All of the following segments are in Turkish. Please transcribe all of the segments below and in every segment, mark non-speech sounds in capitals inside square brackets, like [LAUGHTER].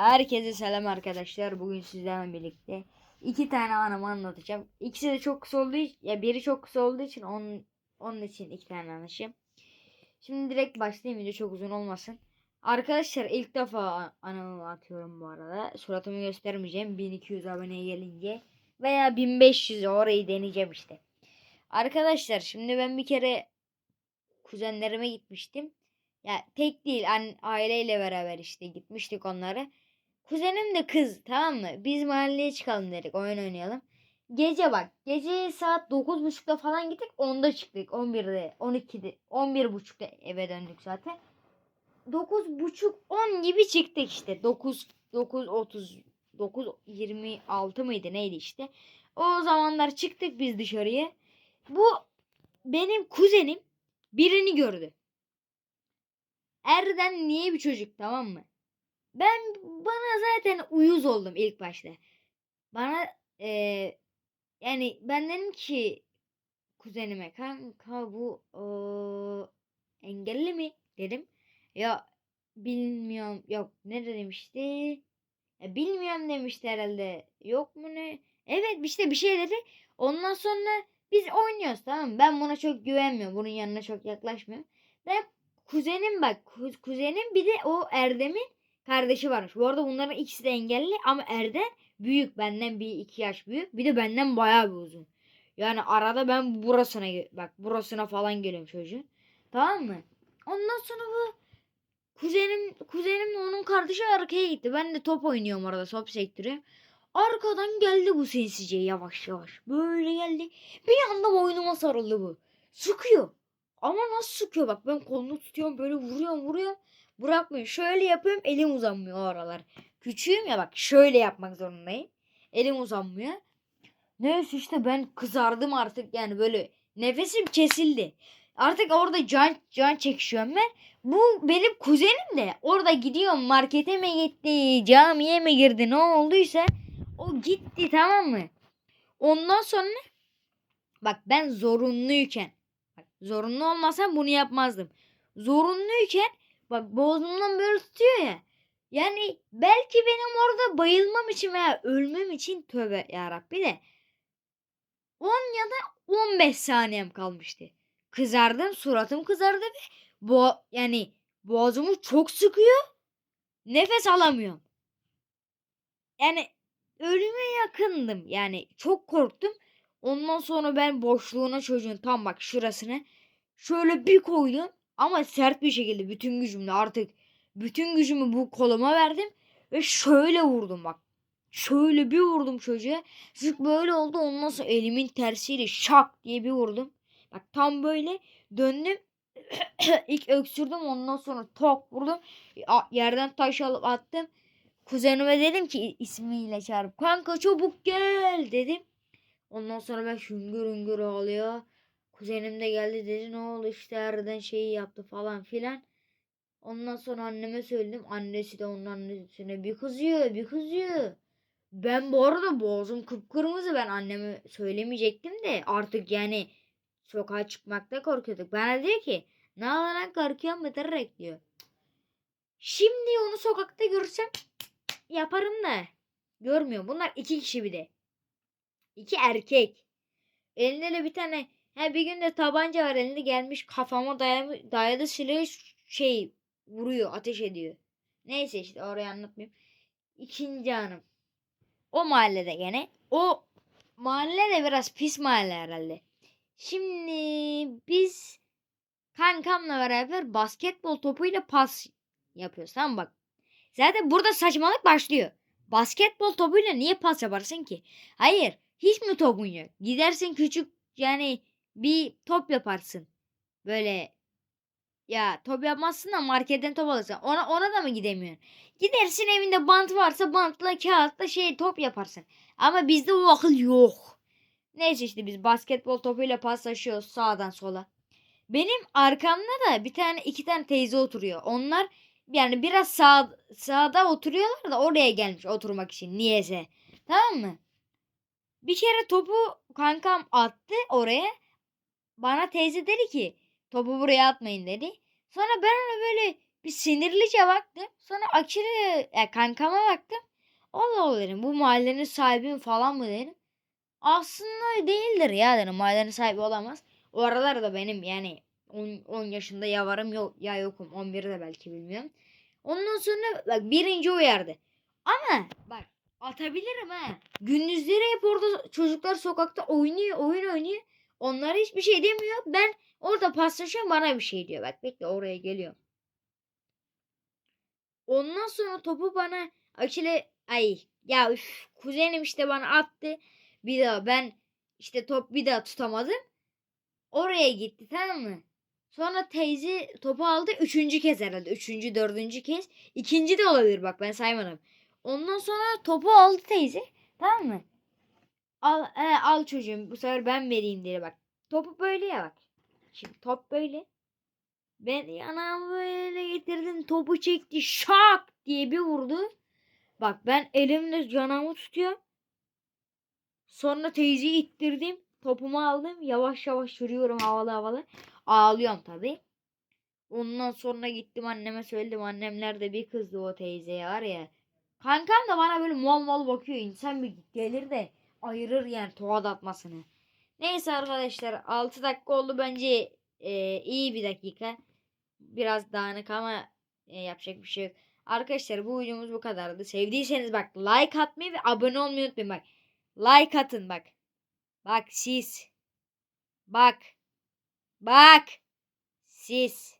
Herkese selam arkadaşlar. Bugün sizlerle birlikte iki tane anımı anlatacağım. İkisi de çok kısa olduğu için, ya biri çok kısa olduğu için onun, onun için iki tane anlaşım. Şimdi direkt başlayayım video çok uzun olmasın. Arkadaşlar ilk defa anımı atıyorum bu arada. Suratımı göstermeyeceğim 1200 aboneye gelince veya 1500 orayı deneyeceğim işte. Arkadaşlar şimdi ben bir kere kuzenlerime gitmiştim. Ya tek değil an aileyle beraber işte gitmiştik onlara. Kuzenim de kız tamam mı? Biz mahalleye çıkalım dedik oyun oynayalım. Gece bak gece saat 9.30'da falan gittik 10'da çıktık 11'de 12'de 11.30'da eve döndük zaten. 9.30 10 gibi çıktık işte 9 9.30 9.26 mıydı neydi işte. O zamanlar çıktık biz dışarıya. Bu benim kuzenim birini gördü. Erden niye bir çocuk tamam mı? Ben bana zaten uyuz oldum ilk başta. Bana eee, yani ben dedim ki kuzenime kanka bu eee, engelli mi dedim. Ya bilmiyorum yok ne dedim işte. Ya, bilmiyorum demişti herhalde. Yok mu ne? Evet işte bir şey dedi. Ondan sonra biz oynuyoruz tamam mı? Ben buna çok güvenmiyorum. Bunun yanına çok yaklaşmıyorum. Ben kuzenim bak ku- kuzenim bir de o Erdem'in kardeşi varmış. Bu arada bunların ikisi de engelli ama Erdem büyük benden bir iki yaş büyük. Bir de benden bayağı bir uzun. Yani arada ben burasına bak burasına falan geliyorum çocuğun. Tamam mı? Ondan sonra bu kuzenim kuzenimle onun kardeşi arkaya gitti. Ben de top oynuyorum orada top sektörü. Arkadan geldi bu sinsice yavaş yavaş. Böyle geldi. Bir anda boynuma sarıldı bu. Sıkıyor. Ama nasıl sıkıyor bak ben kolunu tutuyorum böyle vuruyorum vuruyorum. Bırakmıyor. Şöyle yapıyorum elim uzanmıyor o aralar. Küçüğüm ya bak şöyle yapmak zorundayım. Elim uzanmıyor. Neyse işte ben kızardım artık yani böyle nefesim kesildi. Artık orada can can çekişiyorum ben. Bu benim kuzenim de orada gidiyorum markete mi gitti camiye mi girdi ne olduysa o gitti tamam mı? Ondan sonra bak ben zorunluyken bak, zorunlu olmasam bunu yapmazdım. Zorunluyken bak boğazımdan böyle tutuyor ya. Yani belki benim orada bayılmam için veya ölmem için tövbe yarabbi de 10 ya da 15 saniyem kalmıştı. Kızardım suratım kızardı ve bu yani boğazımı çok sıkıyor. Nefes alamıyorum. Yani ölüme yakındım. Yani çok korktum. Ondan sonra ben boşluğuna çocuğun tam bak şurasına şöyle bir koydum. Ama sert bir şekilde bütün gücümle artık bütün gücümü bu koluma verdim. Ve şöyle vurdum bak. Şöyle bir vurdum çocuğa. Çocuk böyle oldu. Ondan sonra elimin tersiyle şak diye bir vurdum. Bak tam böyle döndüm. [CLEARS THROAT] İlk öksürdüm ondan sonra tok vurdum. Yerden taş alıp attım. Kuzenime dedim ki ismiyle çağırıp kanka çabuk gel dedim. Ondan sonra ben hüngür hüngür ağlıyor. Kuzenim de geldi dedi ne oldu işte Erden şeyi yaptı falan filan. Ondan sonra anneme söyledim. Annesi de onun annesine bir kızıyor bir kızıyor. Ben bu arada boğazım kıpkırmızı ben anneme söylemeyecektim de artık yani sokağa çıkmakta korkuyorduk. Bana diyor ki ne alarak korkuyorsun bitirirek diyor. Şimdi onu sokakta görsem yaparım da görmüyor. Bunlar iki kişi bir de. İki erkek. Elinde de bir tane ha bir gün de tabanca var elinde gelmiş kafama dayadı, dayadı silahı şey vuruyor ateş ediyor. Neyse işte orayı anlatmayayım. İkinci anım. O mahallede gene. O mahalle de biraz pis mahalle herhalde. Şimdi biz kankamla beraber basketbol topuyla pas yapıyoruz. Tamam bak. Zaten burada saçmalık başlıyor. Basketbol topuyla niye pas yaparsın ki? Hayır. Hiç mi topun yok? Gidersin küçük yani bir top yaparsın. Böyle ya top yapmazsın da marketten top alırsın. Ona, ona da mı gidemiyorsun? Gidersin evinde bant varsa bantla kağıtla şey top yaparsın. Ama bizde o akıl yok. Neyse işte biz basketbol topuyla paslaşıyoruz sağdan sola. Benim arkamda da bir tane iki tane teyze oturuyor. Onlar yani biraz sağ, sağda oturuyorlar da oraya gelmiş oturmak için niyeyse. Tamam mı? Bir kere topu kankam attı oraya. Bana teyze dedi ki topu buraya atmayın dedi. Sonra ben ona böyle Bir sinirlice baktım. Sonra aşırı ya kankama baktım. Allah Allah dedim. Bu mahallenin sahibi falan mı dedim. Aslında değildir ya dedim. Mahallenin sahibi olamaz. O aralar da benim yani 10, 10 yaşında ya varım yok ya yokum. 11 de belki bilmiyorum. Ondan sonra bak birinci uyardı. Ama bak atabilirim ha. Gündüzleri hep orada çocuklar sokakta oynuyor, oyun oynuyor. Onlara hiçbir şey demiyor. Ben orada paslaşıyorum bana bir şey diyor. Bak bekle oraya geliyorum. Ondan sonra topu bana Akile ay ya üf, kuzenim işte bana attı. Bir daha ben işte top bir daha tutamadım. Oraya gitti tamam mı? Sonra teyze topu aldı. Üçüncü kez herhalde. Üçüncü, dördüncü kez. İkinci de olabilir bak ben saymadım. Ondan sonra topu aldı teyze. Tamam mı? Al, he, al çocuğum bu sefer ben vereyim diye bak. Topu böyle ya bak. Şimdi top böyle. Ben yanağımı böyle getirdim. Topu çekti. Şak diye bir vurdu. Bak ben elimle yanağımı tutuyorum. Sonra teyzeyi ittirdim. Topumu aldım. Yavaş yavaş yürüyorum havalı havalı. Ağlıyorum tabi. Ondan sonra gittim anneme söyledim. Annemler de bir kızdı o teyzeye var ya. Kankam da bana böyle mal mal bakıyor. İnsan bir gelir de ayırır yani tokat atmasını. Neyse arkadaşlar 6 dakika oldu bence e, iyi bir dakika. Biraz dağınık ama e, yapacak bir şey yok. Arkadaşlar bu videomuz bu kadardı. Sevdiyseniz bak like atmayı ve abone olmayı unutmayın bak. Like atın bak. Bak siz. Bak. Bak. Siz.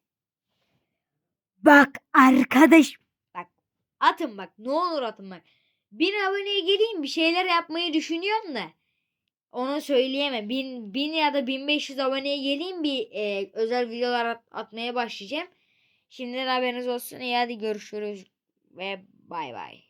Bak arkadaş. Bak atın bak ne olur atın bak. Bin aboneye geleyim bir şeyler yapmayı düşünüyorum da. Onu söyleyemem. Bin, bin ya da 1500 aboneye geleyim bir e, özel videolar at- atmaya başlayacağım. Şimdiden haberiniz olsun. İyi hadi görüşürüz ve bay bay.